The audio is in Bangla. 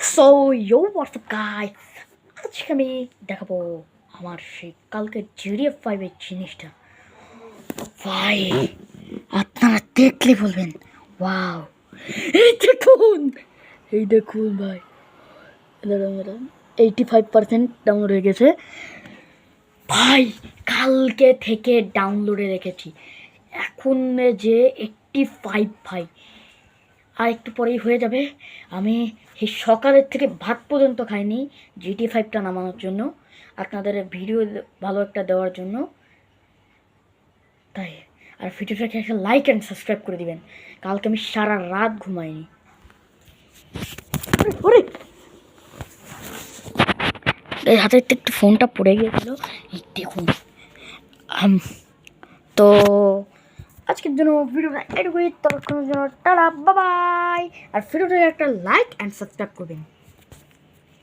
সো ইউ হোয়াটসঅ্যাপ গাইস আজকে আমি দেখাবো আমার সেই কালকে জিডিএফ ফাইভের জিনিসটা। ভাই, আপনারা দেখলে বলবেন, ওয়াও। এই দেখুন এই দেখুন ভাই। দাঁড়ান দাঁড়ান এইটি ফাইভ পার্সেন্ট ডাউনলোড হয়ে গেছে। ভাই, কালকে থেকে ডাউনলোডে রেখেছি। এখন যে এইটটি ফাইভ ভাই। আর একটু পরেই হয়ে যাবে। আমি এই সকালের থেকে ভাত পর্যন্ত খাইনি জিটি ফাইভটা নামানোর জন্য। আপনাদের ভিডিও ভালো একটা দেওয়ার জন্য। তাই, আর ভিডিওটাকে একটা লাইক অ্যান্ড সাবস্ক্রাইব করে দিবেন। কালকে আমি সারা রাত ঘুমাইনি। ওরে! এই একটু ফোনটা পড়ে গিয়েছিল। দেখুন। তো আজকের জন্য ভিডিওটা এটুকুই। ততক্ষণের জন্য টাটা বাবাই আর ভিডিওটা একটা লাইক অ্যান্ড সাবস্ক্রাইব করবেন।